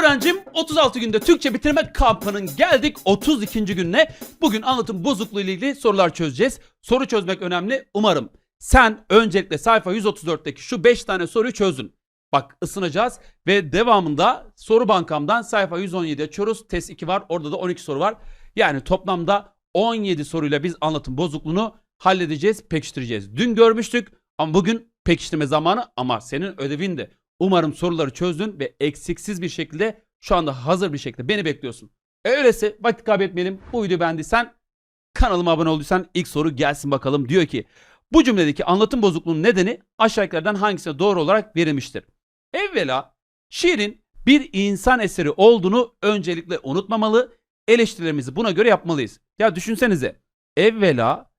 öğrencim 36 günde Türkçe bitirme kampının geldik 32. gününe. Bugün anlatım bozukluğu ile ilgili sorular çözeceğiz. Soru çözmek önemli. Umarım sen öncelikle sayfa 134'teki şu 5 tane soruyu çözdün. Bak ısınacağız ve devamında soru bankamdan sayfa 117'ye açıyoruz. Test 2 var orada da 12 soru var. Yani toplamda 17 soruyla biz anlatım bozukluğunu halledeceğiz, pekiştireceğiz. Dün görmüştük ama bugün pekiştirme zamanı ama senin ödevin de Umarım soruları çözdün ve eksiksiz bir şekilde şu anda hazır bir şekilde beni bekliyorsun. E öyleyse vakit kaybetmeyelim. Bu videoyu beğendiysen kanalıma abone olduysan ilk soru gelsin bakalım. Diyor ki bu cümledeki anlatım bozukluğunun nedeni aşağıdakilerden hangisine doğru olarak verilmiştir? Evvela şiirin bir insan eseri olduğunu öncelikle unutmamalı. Eleştirilerimizi buna göre yapmalıyız. Ya düşünsenize evvela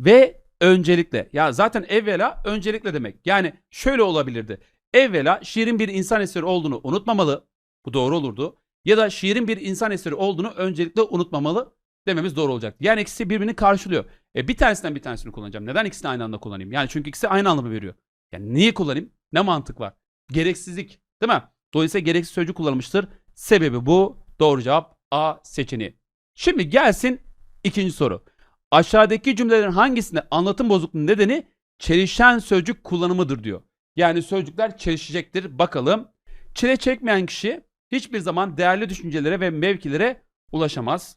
ve öncelikle. Ya zaten evvela öncelikle demek. Yani şöyle olabilirdi. Evvela şiirin bir insan eseri olduğunu unutmamalı. Bu doğru olurdu. Ya da şiirin bir insan eseri olduğunu öncelikle unutmamalı dememiz doğru olacak. Yani ikisi birbirini karşılıyor. E bir tanesinden bir tanesini kullanacağım. Neden ikisini aynı anda kullanayım? Yani çünkü ikisi aynı anlamı veriyor. Yani niye kullanayım? Ne mantık var? Gereksizlik. Değil mi? Dolayısıyla gereksiz sözcük kullanılmıştır. Sebebi bu. Doğru cevap A seçeneği. Şimdi gelsin ikinci soru. Aşağıdaki cümlelerin hangisinde anlatım bozukluğunun nedeni çelişen sözcük kullanımıdır diyor. Yani sözcükler çelişecektir. Bakalım. Çile çekmeyen kişi hiçbir zaman değerli düşüncelere ve mevkilere ulaşamaz.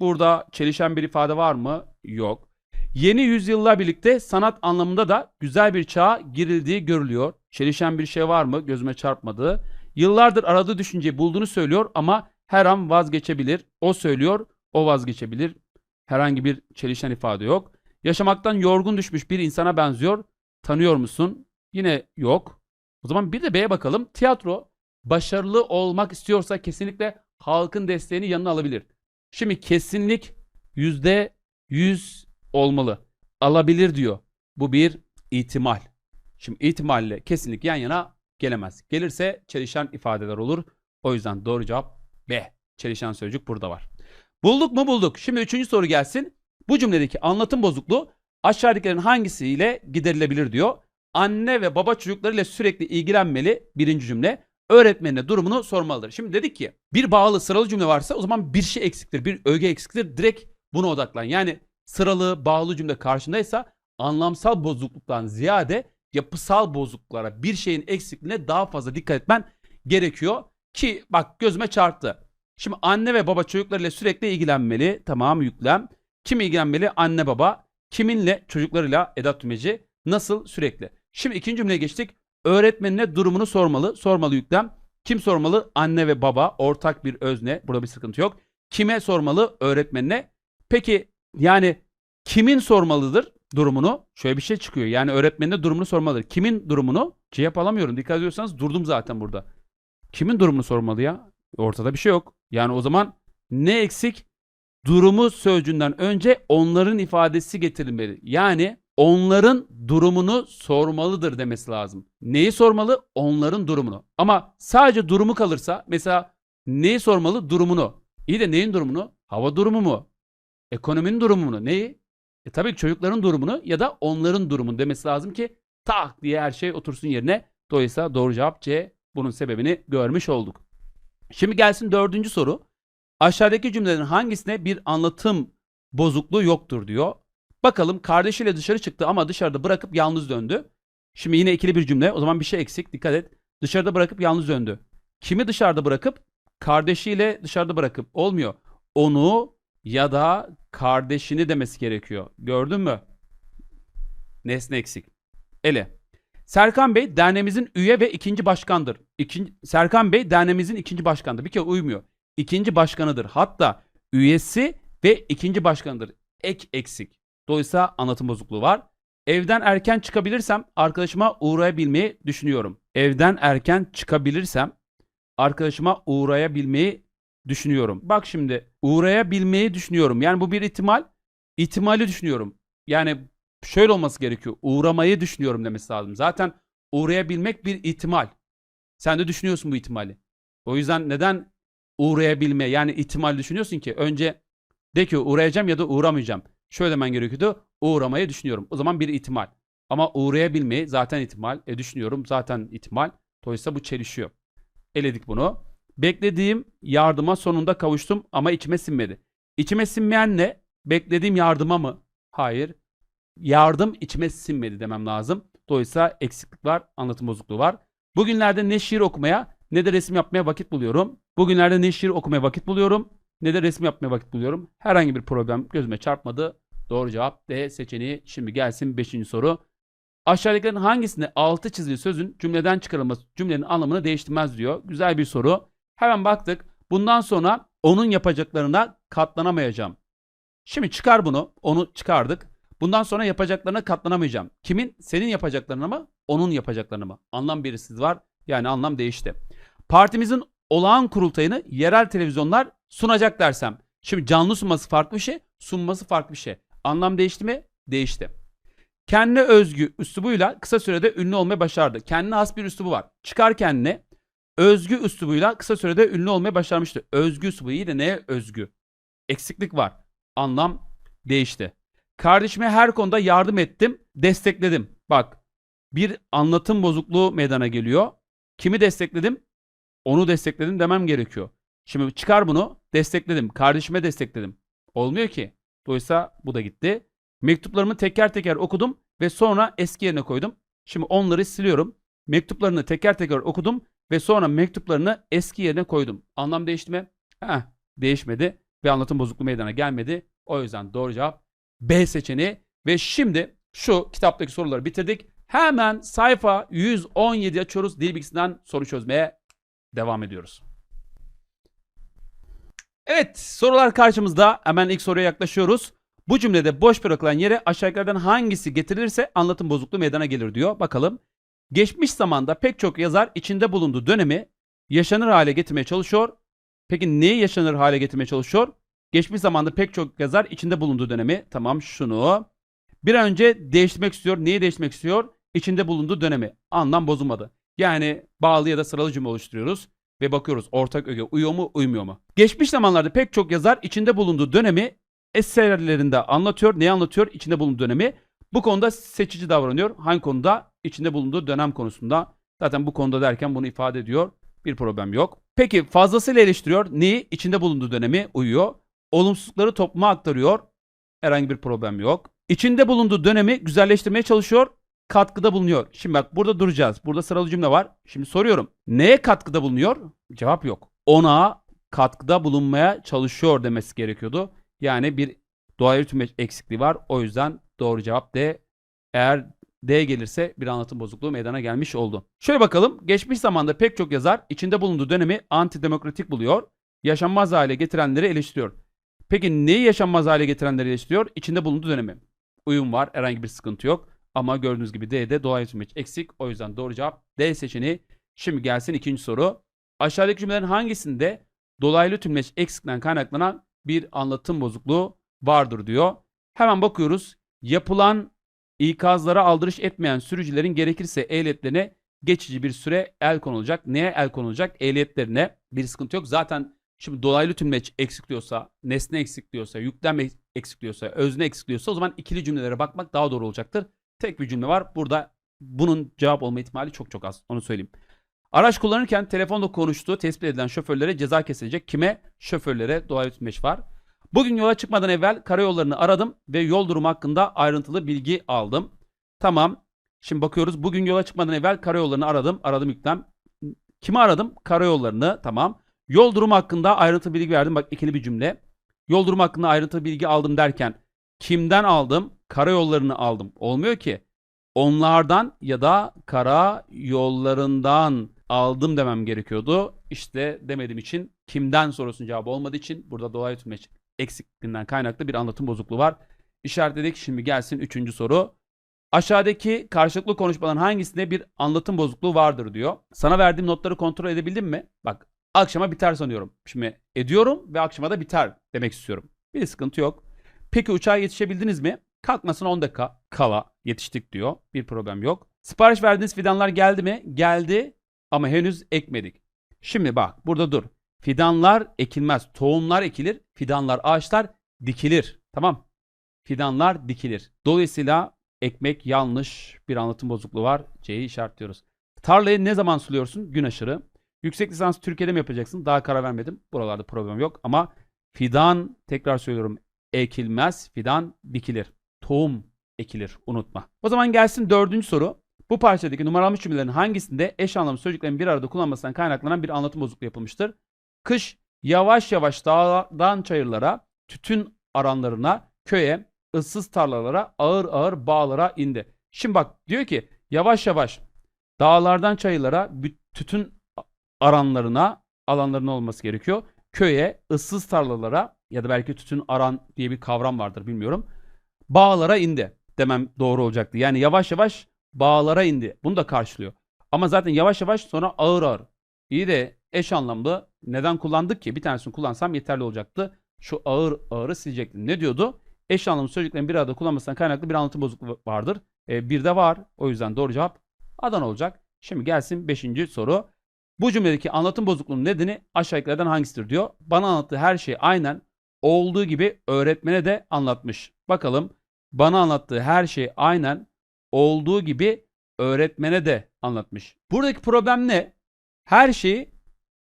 Burada çelişen bir ifade var mı? Yok. Yeni yüzyılla birlikte sanat anlamında da güzel bir çağa girildiği görülüyor. Çelişen bir şey var mı? Gözüme çarpmadı. Yıllardır aradığı düşünceyi bulduğunu söylüyor ama her an vazgeçebilir. O söylüyor, o vazgeçebilir. Herhangi bir çelişen ifade yok. Yaşamaktan yorgun düşmüş bir insana benziyor. Tanıyor musun? Yine yok. O zaman bir de B'ye bakalım. Tiyatro başarılı olmak istiyorsa kesinlikle halkın desteğini yanına alabilir. Şimdi kesinlik yüzde yüz olmalı. Alabilir diyor. Bu bir ihtimal. Şimdi ihtimalle kesinlik yan yana gelemez. Gelirse çelişen ifadeler olur. O yüzden doğru cevap B. Çelişen sözcük burada var. Bulduk mu bulduk. Şimdi üçüncü soru gelsin. Bu cümledeki anlatım bozukluğu aşağıdakilerin hangisiyle giderilebilir diyor. Anne ve baba çocuklarıyla sürekli ilgilenmeli birinci cümle. Öğretmenine durumunu sormalıdır. Şimdi dedik ki bir bağlı sıralı cümle varsa o zaman bir şey eksiktir, bir öge eksiktir. Direkt buna odaklan. Yani sıralı bağlı cümle karşındaysa anlamsal bozukluktan ziyade yapısal bozukluklara bir şeyin eksikliğine daha fazla dikkat etmen gerekiyor. Ki bak gözüme çarptı. Şimdi anne ve baba çocuklarıyla sürekli ilgilenmeli. Tamam yüklem. Kim ilgilenmeli? Anne baba. Kiminle? Çocuklarıyla edat tümeci. Nasıl? Sürekli. Şimdi ikinci cümleye geçtik. Öğretmenine durumunu sormalı. Sormalı yüklem. Kim sormalı? Anne ve baba. Ortak bir özne. Burada bir sıkıntı yok. Kime sormalı? Öğretmenine. Peki yani kimin sormalıdır durumunu? Şöyle bir şey çıkıyor. Yani öğretmenine durumunu sormalıdır. Kimin durumunu? Cevap alamıyorum. Dikkat ediyorsanız durdum zaten burada. Kimin durumunu sormalı ya? Ortada bir şey yok. Yani o zaman ne eksik? Durumu sözcüğünden önce onların ifadesi getirilmeli. Yani onların durumunu sormalıdır demesi lazım. Neyi sormalı? Onların durumunu. Ama sadece durumu kalırsa mesela neyi sormalı? Durumunu. İyi de neyin durumunu? Hava durumu mu? Ekonominin durumunu. Neyi? E tabii ki çocukların durumunu ya da onların durumunu demesi lazım ki tak diye her şey otursun yerine. Dolayısıyla doğru cevap C. Bunun sebebini görmüş olduk. Şimdi gelsin dördüncü soru. Aşağıdaki cümlelerin hangisine bir anlatım bozukluğu yoktur diyor. Bakalım kardeşiyle dışarı çıktı ama dışarıda bırakıp yalnız döndü. Şimdi yine ikili bir cümle. O zaman bir şey eksik. Dikkat et. Dışarıda bırakıp yalnız döndü. Kimi dışarıda bırakıp? Kardeşiyle dışarıda bırakıp. Olmuyor. Onu ya da kardeşini demesi gerekiyor. Gördün mü? Nesne eksik. Ele. Serkan Bey derneğimizin üye ve ikinci başkandır. İkinci, Serkan Bey derneğimizin ikinci başkanıdır. Bir kere uymuyor. İkinci başkanıdır. Hatta üyesi ve ikinci başkanıdır. Ek eksik. Dolayısıyla anlatım bozukluğu var. Evden erken çıkabilirsem arkadaşıma uğrayabilmeyi düşünüyorum. Evden erken çıkabilirsem arkadaşıma uğrayabilmeyi düşünüyorum. Bak şimdi uğrayabilmeyi düşünüyorum. Yani bu bir ihtimal. İhtimali düşünüyorum. Yani şöyle olması gerekiyor. Uğramayı düşünüyorum demesi lazım. Zaten uğrayabilmek bir ihtimal. Sen de düşünüyorsun bu ihtimali. O yüzden neden uğrayabilme yani ihtimal düşünüyorsun ki? Önce de ki uğrayacağım ya da uğramayacağım. Şöyle demen gerekiyordu. Uğramayı düşünüyorum. O zaman bir ihtimal. Ama uğrayabilmeyi zaten ihtimal. E düşünüyorum zaten ihtimal. Dolayısıyla bu çelişiyor. Eledik bunu. Beklediğim yardıma sonunda kavuştum ama içime sinmedi. İçime sinmeyen ne? Beklediğim yardıma mı? Hayır. Yardım içime sinmedi demem lazım. Dolayısıyla eksiklik var, anlatım bozukluğu var. Bugünlerde ne şiir okumaya ne de resim yapmaya vakit buluyorum. Bugünlerde ne şiir okumaya vakit buluyorum ne de resim yapmaya vakit buluyorum. Herhangi bir problem gözüme çarpmadı. Doğru cevap D seçeneği. Şimdi gelsin 5. soru. Aşağıdakilerin hangisinde altı çizili sözün cümleden çıkarılması cümlenin anlamını değiştirmez diyor. Güzel bir soru. Hemen baktık. Bundan sonra onun yapacaklarına katlanamayacağım. Şimdi çıkar bunu. Onu çıkardık. Bundan sonra yapacaklarına katlanamayacağım. Kimin? Senin yapacaklarına mı? Onun yapacaklarına mı? Anlam belirsiz var. Yani anlam değişti. Partimizin olağan kurultayını yerel televizyonlar sunacak dersem. Şimdi canlı sunması farklı bir şey, sunması farklı bir şey. Anlam değişti mi? Değişti. Kendine özgü üslubuyla kısa sürede ünlü olmayı başardı. Kendine has bir üslubu var. Çıkar kendine özgü üslubuyla kısa sürede ünlü olmayı başarmıştı. Özgü üslubu iyi de neye özgü? Eksiklik var. Anlam değişti. Kardeşime her konuda yardım ettim, destekledim. Bak bir anlatım bozukluğu meydana geliyor. Kimi destekledim? Onu destekledim demem gerekiyor. Şimdi çıkar bunu. Destekledim. Kardeşime destekledim. Olmuyor ki. Dolayısıyla bu da gitti. Mektuplarımı teker teker okudum ve sonra eski yerine koydum. Şimdi onları siliyorum. Mektuplarını teker teker okudum ve sonra mektuplarını eski yerine koydum. Anlam değişti mi? Heh, değişmedi ve anlatım bozukluğu meydana gelmedi. O yüzden doğru cevap B seçeneği. Ve şimdi şu kitaptaki soruları bitirdik. Hemen sayfa 117 açıyoruz. Dil bilgisinden soru çözmeye devam ediyoruz. Evet sorular karşımızda. Hemen ilk soruya yaklaşıyoruz. Bu cümlede boş bırakılan yere aşağıdakilerden hangisi getirilirse anlatım bozukluğu meydana gelir diyor. Bakalım. Geçmiş zamanda pek çok yazar içinde bulunduğu dönemi yaşanır hale getirmeye çalışıyor. Peki neyi yaşanır hale getirmeye çalışıyor? Geçmiş zamanda pek çok yazar içinde bulunduğu dönemi. Tamam şunu. Bir an önce değiştirmek istiyor. Neyi değiştirmek istiyor? İçinde bulunduğu dönemi. Anlam bozulmadı. Yani bağlı ya da sıralı cümle oluşturuyoruz ve bakıyoruz ortak öge uyuyor mu uymuyor mu? Geçmiş zamanlarda pek çok yazar içinde bulunduğu dönemi eserlerinde anlatıyor. Neyi anlatıyor? İçinde bulunduğu dönemi. Bu konuda seçici davranıyor. Hangi konuda? İçinde bulunduğu dönem konusunda. Zaten bu konuda derken bunu ifade ediyor. Bir problem yok. Peki fazlasıyla eleştiriyor. Neyi? İçinde bulunduğu dönemi uyuyor. Olumsuzlukları topluma aktarıyor. Herhangi bir problem yok. İçinde bulunduğu dönemi güzelleştirmeye çalışıyor. Katkıda bulunuyor. Şimdi bak burada duracağız. Burada sıralı cümle var. Şimdi soruyorum. Neye katkıda bulunuyor? Cevap yok. Ona katkıda bulunmaya çalışıyor demesi gerekiyordu. Yani bir doğaya tümeç eksikliği var. O yüzden doğru cevap D. Eğer D gelirse bir anlatım bozukluğu meydana gelmiş oldu. Şöyle bakalım. Geçmiş zamanda pek çok yazar içinde bulunduğu dönemi antidemokratik buluyor. Yaşanmaz hale getirenleri eleştiriyor. Peki neyi yaşanmaz hale getirenleri eleştiriyor? İçinde bulunduğu dönemi. Uyum var. Herhangi bir sıkıntı yok. Ama gördüğünüz gibi D'de doğaya tümeç eksik. O yüzden doğru cevap D seçeneği. Şimdi gelsin ikinci soru. Aşağıdaki cümlelerin hangisinde dolaylı tümleç eksikten kaynaklanan bir anlatım bozukluğu vardır diyor. Hemen bakıyoruz. Yapılan ikazlara aldırış etmeyen sürücülerin gerekirse ehliyetlerine geçici bir süre el konulacak. Neye el konulacak? Ehliyetlerine bir sıkıntı yok. Zaten şimdi dolaylı tümleç eksikliyorsa, nesne eksikliyorsa, yüklem eksikliyorsa, özne eksikliyorsa o zaman ikili cümlelere bakmak daha doğru olacaktır. Tek bir cümle var. Burada bunun cevap olma ihtimali çok çok az. Onu söyleyeyim. Araç kullanırken telefonla konuştuğu tespit edilen şoförlere ceza kesilecek. Kime? Şoförlere dolaylı tümleç var. Bugün yola çıkmadan evvel karayollarını aradım ve yol durumu hakkında ayrıntılı bilgi aldım. Tamam. Şimdi bakıyoruz. Bugün yola çıkmadan evvel karayollarını aradım. Aradım yüklem. Kimi aradım? Karayollarını. Tamam. Yol durumu hakkında ayrıntılı bilgi verdim. Bak ikili bir cümle. Yol durumu hakkında ayrıntılı bilgi aldım derken kimden aldım? Karayollarını aldım. Olmuyor ki. Onlardan ya da kara yollarından aldım demem gerekiyordu. İşte demediğim için kimden sorusunun cevabı olmadığı için burada dolaylı tümleç eksikliğinden kaynaklı bir anlatım bozukluğu var. İşaretledik. Şimdi gelsin üçüncü soru. Aşağıdaki karşılıklı konuşmaların hangisinde bir anlatım bozukluğu vardır diyor. Sana verdiğim notları kontrol edebildin mi? Bak akşama biter sanıyorum. Şimdi ediyorum ve akşama da biter demek istiyorum. Bir sıkıntı yok. Peki uçağa yetişebildiniz mi? Kalkmasına 10 dakika kala yetiştik diyor. Bir problem yok. Sipariş verdiğiniz fidanlar geldi mi? Geldi ama henüz ekmedik. Şimdi bak burada dur. Fidanlar ekilmez. Tohumlar ekilir. Fidanlar, ağaçlar dikilir. Tamam. Fidanlar dikilir. Dolayısıyla ekmek yanlış bir anlatım bozukluğu var. C'yi işaretliyoruz. Tarlayı ne zaman suluyorsun? Gün aşırı. Yüksek lisans Türkiye'de mi yapacaksın? Daha karar vermedim. Buralarda problem yok ama fidan tekrar söylüyorum ekilmez. Fidan dikilir. Tohum ekilir. Unutma. O zaman gelsin dördüncü soru. Bu parçadaki numaralanmış cümlelerin hangisinde eş anlamlı sözcüklerin bir arada kullanmasından kaynaklanan bir anlatım bozukluğu yapılmıştır? Kış yavaş yavaş dağdan çayırlara, tütün aranlarına, köye, ıssız tarlalara, ağır ağır bağlara indi. Şimdi bak diyor ki yavaş yavaş dağlardan çayırlara, tütün aranlarına, alanlarına olması gerekiyor. Köye, ıssız tarlalara ya da belki tütün aran diye bir kavram vardır bilmiyorum. Bağlara indi demem doğru olacaktı. Yani yavaş yavaş bağlara indi. Bunu da karşılıyor. Ama zaten yavaş yavaş sonra ağır ağır. İyi de eş anlamlı neden kullandık ki? Bir tanesini kullansam yeterli olacaktı. Şu ağır ağırı silecektim. Ne diyordu? Eş anlamlı sözcüklerin bir arada kullanmasından kaynaklı bir anlatım bozukluğu vardır. E, bir de var. O yüzden doğru cevap Adana olacak. Şimdi gelsin 5. soru. Bu cümledeki anlatım bozukluğunun nedeni aşağıdakilerden hangisidir diyor. Bana anlattığı her şey aynen olduğu gibi öğretmene de anlatmış. Bakalım bana anlattığı her şey aynen olduğu gibi öğretmene de anlatmış. Buradaki problem ne? Her şeyi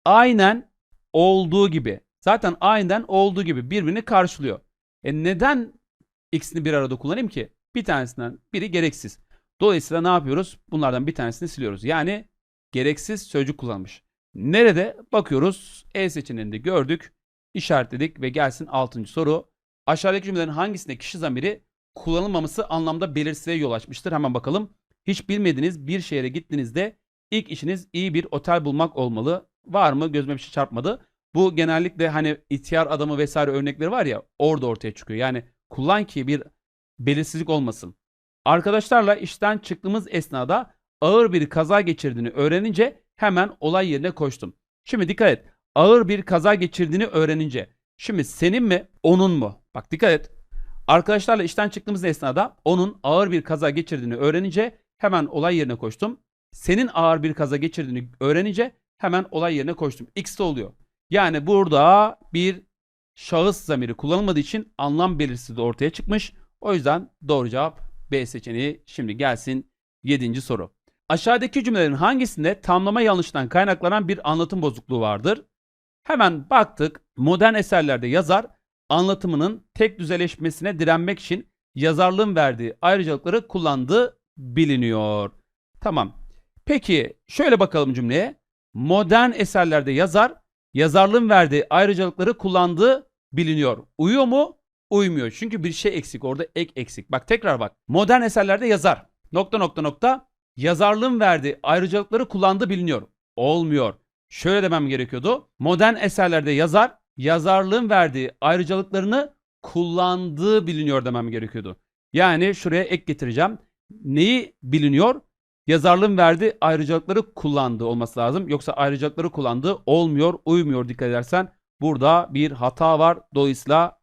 aynen olduğu gibi. Zaten aynen olduğu gibi birbirini karşılıyor. E neden ikisini bir arada kullanayım ki? Bir tanesinden biri gereksiz. Dolayısıyla ne yapıyoruz? Bunlardan bir tanesini siliyoruz. Yani gereksiz sözcük kullanmış. Nerede? Bakıyoruz. E seçeneğinde gördük. işaretledik ve gelsin 6. soru. Aşağıdaki cümlelerin hangisinde kişi zamiri kullanılmaması anlamda belirsizliğe yol açmıştır? Hemen bakalım. Hiç bilmediğiniz bir şehre gittiğinizde ilk işiniz iyi bir otel bulmak olmalı. Var mı? Gözüme bir şey çarpmadı. Bu genellikle hani ihtiyar adamı vesaire örnekleri var ya orada ortaya çıkıyor. Yani kullan ki bir belirsizlik olmasın. Arkadaşlarla işten çıktığımız esnada ağır bir kaza geçirdiğini öğrenince hemen olay yerine koştum. Şimdi dikkat et. Ağır bir kaza geçirdiğini öğrenince. Şimdi senin mi onun mu? Bak dikkat et. Arkadaşlarla işten çıktığımız esnada onun ağır bir kaza geçirdiğini öğrenince hemen olay yerine koştum. Senin ağır bir kaza geçirdiğini öğrenince hemen olay yerine koştum. X'te oluyor. Yani burada bir şahıs zamiri kullanılmadığı için anlam belirsizliği ortaya çıkmış. O yüzden doğru cevap B seçeneği. Şimdi gelsin 7. soru. Aşağıdaki cümlelerin hangisinde tamlama yanlışından kaynaklanan bir anlatım bozukluğu vardır? Hemen baktık. Modern eserlerde yazar anlatımının tek düzeleşmesine direnmek için yazarlığın verdiği ayrıcalıkları kullandığı biliniyor. Tamam. Peki şöyle bakalım cümleye. Modern eserlerde yazar yazarlığın verdiği ayrıcalıkları kullandığı biliniyor. Uyuyor mu? Uymuyor. Çünkü bir şey eksik. Orada ek eksik. Bak tekrar bak. Modern eserlerde yazar. Nokta nokta nokta. Yazarlığın verdiği ayrıcalıkları kullandığı biliniyor. Olmuyor. Şöyle demem gerekiyordu. Modern eserlerde yazar yazarlığın verdiği ayrıcalıklarını kullandığı biliniyor demem gerekiyordu. Yani şuraya ek getireceğim. Neyi biliniyor? Yazarlığın verdiği ayrıcalıkları kullandığı olması lazım. Yoksa ayrıcalıkları kullandığı olmuyor, uymuyor dikkat edersen. Burada bir hata var. Dolayısıyla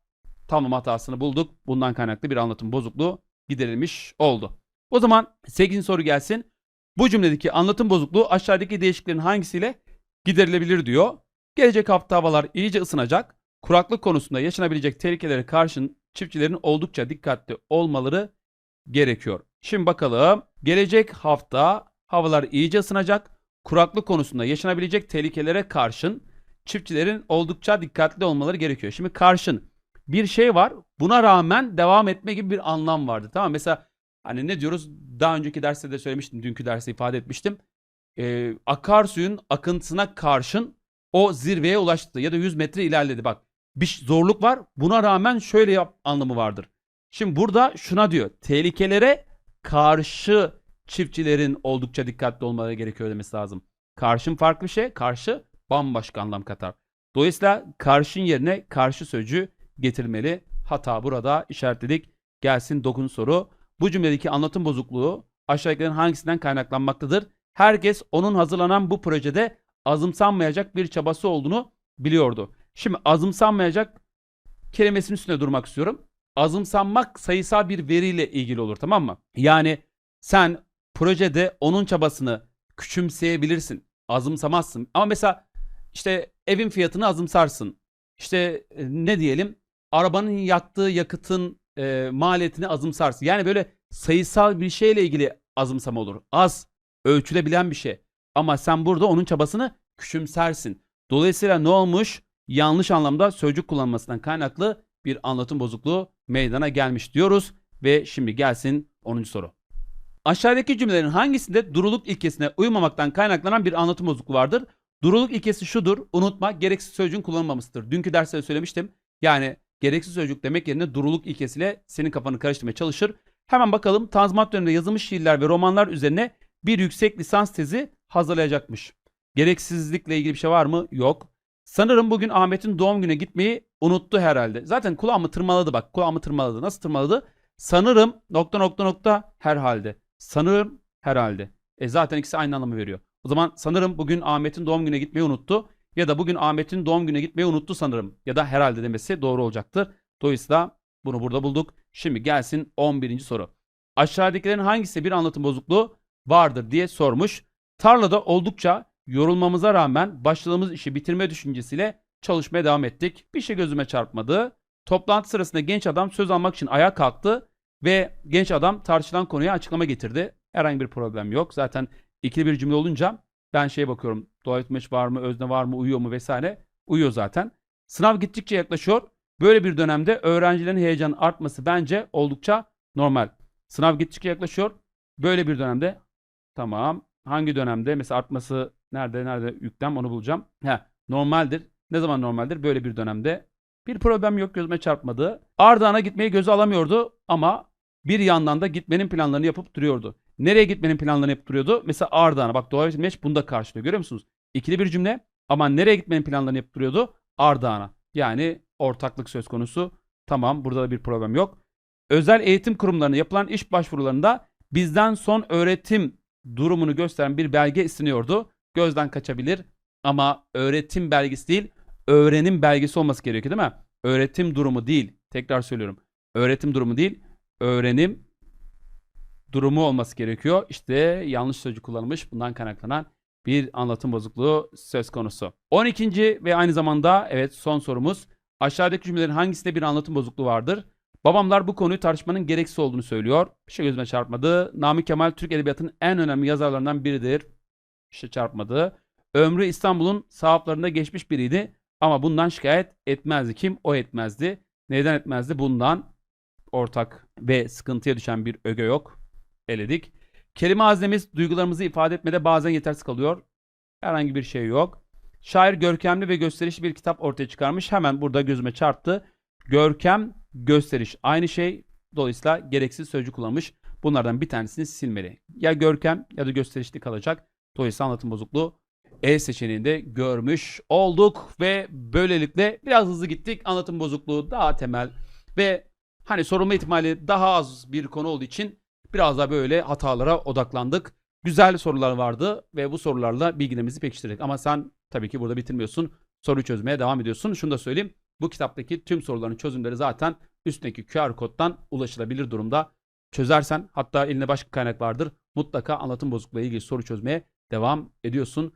tamam hatasını bulduk. Bundan kaynaklı bir anlatım bozukluğu giderilmiş oldu. O zaman 8. soru gelsin. Bu cümledeki anlatım bozukluğu aşağıdaki değişikliklerin hangisiyle giderilebilir diyor. Gelecek hafta havalar iyice ısınacak. Kuraklık konusunda yaşanabilecek tehlikelere karşın çiftçilerin oldukça dikkatli olmaları gerekiyor. Şimdi bakalım. Gelecek hafta havalar iyice ısınacak. Kuraklık konusunda yaşanabilecek tehlikelere karşın çiftçilerin oldukça dikkatli olmaları gerekiyor. Şimdi karşın bir şey var. Buna rağmen devam etme gibi bir anlam vardı. Tamam mesela hani ne diyoruz? Daha önceki derste de söylemiştim. Dünkü derste ifade etmiştim. Ee, akarsuyun akıntısına karşın o zirveye ulaştı ya da 100 metre ilerledi. Bak bir zorluk var. Buna rağmen şöyle yap anlamı vardır. Şimdi burada şuna diyor. Tehlikelere karşı çiftçilerin oldukça dikkatli olmaları gerekiyor demesi lazım. Karşın farklı bir şey. Karşı bambaşka anlam katar. Dolayısıyla karşın yerine karşı sözcüğü getirmeli. Hata burada işaretledik. Gelsin 9. soru. Bu cümledeki anlatım bozukluğu aşağıdakilerin hangisinden kaynaklanmaktadır? Herkes onun hazırlanan bu projede azımsanmayacak bir çabası olduğunu biliyordu. Şimdi azımsanmayacak kelimesinin üstüne durmak istiyorum. Azımsanmak sayısal bir veriyle ilgili olur tamam mı? Yani sen projede onun çabasını küçümseyebilirsin. Azımsamazsın. Ama mesela işte evin fiyatını azımsarsın. İşte e, ne diyelim arabanın yaktığı yakıtın e, maliyetini azımsarsın. Yani böyle sayısal bir şeyle ilgili azımsama olur. Az ölçülebilen bir şey. Ama sen burada onun çabasını küçümsersin. Dolayısıyla ne olmuş? Yanlış anlamda sözcük kullanmasından kaynaklı bir anlatım bozukluğu meydana gelmiş diyoruz. Ve şimdi gelsin 10. soru. Aşağıdaki cümlelerin hangisinde duruluk ilkesine uymamaktan kaynaklanan bir anlatım bozukluğu vardır? Duruluk ilkesi şudur. Unutma gereksiz sözcüğün kullanılmamasıdır. Dünkü derste de söylemiştim. Yani gereksiz sözcük demek yerine duruluk ilkesiyle senin kafanı karıştırmaya çalışır. Hemen bakalım Tanzimat döneminde yazılmış şiirler ve romanlar üzerine bir yüksek lisans tezi hazırlayacakmış. Gereksizlikle ilgili bir şey var mı? Yok. Sanırım bugün Ahmet'in doğum gününe gitmeyi unuttu herhalde. Zaten kulağımı tırmaladı bak. Kulağımı tırmaladı. Nasıl tırmaladı? Sanırım nokta nokta nokta herhalde. Sanırım herhalde. E zaten ikisi aynı anlamı veriyor. O zaman sanırım bugün Ahmet'in doğum gününe gitmeyi unuttu. Ya da bugün Ahmet'in doğum gününe gitmeyi unuttu sanırım. Ya da herhalde demesi doğru olacaktır. Dolayısıyla bunu burada bulduk. Şimdi gelsin 11. soru. Aşağıdakilerin hangisi bir anlatım bozukluğu vardır diye sormuş. Tarlada oldukça yorulmamıza rağmen başladığımız işi bitirme düşüncesiyle çalışmaya devam ettik. Bir şey gözüme çarpmadı. Toplantı sırasında genç adam söz almak için ayağa kalktı ve genç adam tartışılan konuya açıklama getirdi. Herhangi bir problem yok. Zaten ikili bir cümle olunca ben şeye bakıyorum. Doğa etmeç var mı, özne var mı, uyuyor mu vesaire. Uyuyor zaten. Sınav gittikçe yaklaşıyor. Böyle bir dönemde öğrencilerin heyecanı artması bence oldukça normal. Sınav gittikçe yaklaşıyor. Böyle bir dönemde tamam. Hangi dönemde mesela artması nerede nerede yüklem onu bulacağım. He, normaldir. Ne zaman normaldir? Böyle bir dönemde. Bir problem yok gözüme çarpmadı. Ardahan'a gitmeyi göze alamıyordu ama bir yandan da gitmenin planlarını yapıp duruyordu. Nereye gitmenin planlarını yapıp duruyordu? Mesela Ardahan'a. Bak Doğa Meç bunu da karşılıyor. Görüyor musunuz? İkili bir cümle ama nereye gitmenin planlarını yapıp duruyordu? Ardahan'a. Yani ortaklık söz konusu. Tamam burada da bir problem yok. Özel eğitim kurumlarına yapılan iş başvurularında bizden son öğretim durumunu gösteren bir belge isteniyordu. Gözden kaçabilir ama öğretim belgesi değil, öğrenim belgesi olması gerekiyor değil mi? Öğretim durumu değil. Tekrar söylüyorum. Öğretim durumu değil, öğrenim durumu olması gerekiyor. İşte yanlış sözcük kullanılmış. Bundan kaynaklanan bir anlatım bozukluğu söz konusu. 12. ve aynı zamanda evet son sorumuz. Aşağıdaki cümlelerin hangisinde bir anlatım bozukluğu vardır? Babamlar bu konuyu tartışmanın gereksiz olduğunu söylüyor. Bir şey gözüme çarpmadı. Namık Kemal Türk Edebiyatı'nın en önemli yazarlarından biridir. Bir şey çarpmadı. Ömrü İstanbul'un sahaplarında geçmiş biriydi. Ama bundan şikayet etmezdi. Kim? O etmezdi. Neden etmezdi? Bundan ortak ve sıkıntıya düşen bir öge yok. Eledik. Kelime haznemiz duygularımızı ifade etmede bazen yetersiz kalıyor. Herhangi bir şey yok. Şair görkemli ve gösterişli bir kitap ortaya çıkarmış. Hemen burada gözüme çarptı. Görkem, gösteriş aynı şey. Dolayısıyla gereksiz sözcük kullanmış. Bunlardan bir tanesini silmeli. Ya görkem ya da gösterişli kalacak. Dolayısıyla anlatım bozukluğu E seçeneğinde görmüş olduk ve böylelikle biraz hızlı gittik. Anlatım bozukluğu daha temel ve hani sorulma ihtimali daha az bir konu olduğu için biraz daha böyle hatalara odaklandık. Güzel sorular vardı ve bu sorularla bilgilerimizi pekiştirdik. Ama sen tabii ki burada bitirmiyorsun. Soruyu çözmeye devam ediyorsun. Şunu da söyleyeyim. Bu kitaptaki tüm soruların çözümleri zaten üstteki QR kodtan ulaşılabilir durumda. Çözersen hatta eline başka kaynak vardır. Mutlaka anlatım bozukluğu ilgili soru çözmeye devam ediyorsun.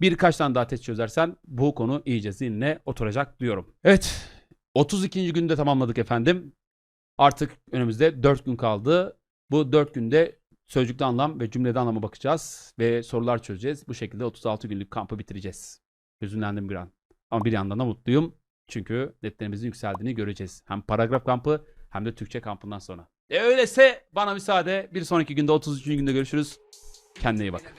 Birkaç tane daha test çözersen bu konu iyice zihnine oturacak diyorum. Evet 32. günde tamamladık efendim. Artık önümüzde 4 gün kaldı. Bu 4 günde sözcükte anlam ve cümlede anlama bakacağız ve sorular çözeceğiz. Bu şekilde 36 günlük kampı bitireceğiz. Hüzünlendim bir an. Ama bir yandan da mutluyum. Çünkü netlerimizin yükseldiğini göreceğiz. Hem paragraf kampı hem de Türkçe kampından sonra. E öyleyse bana müsaade. Bir sonraki günde 33. günde görüşürüz. Kendine iyi bak.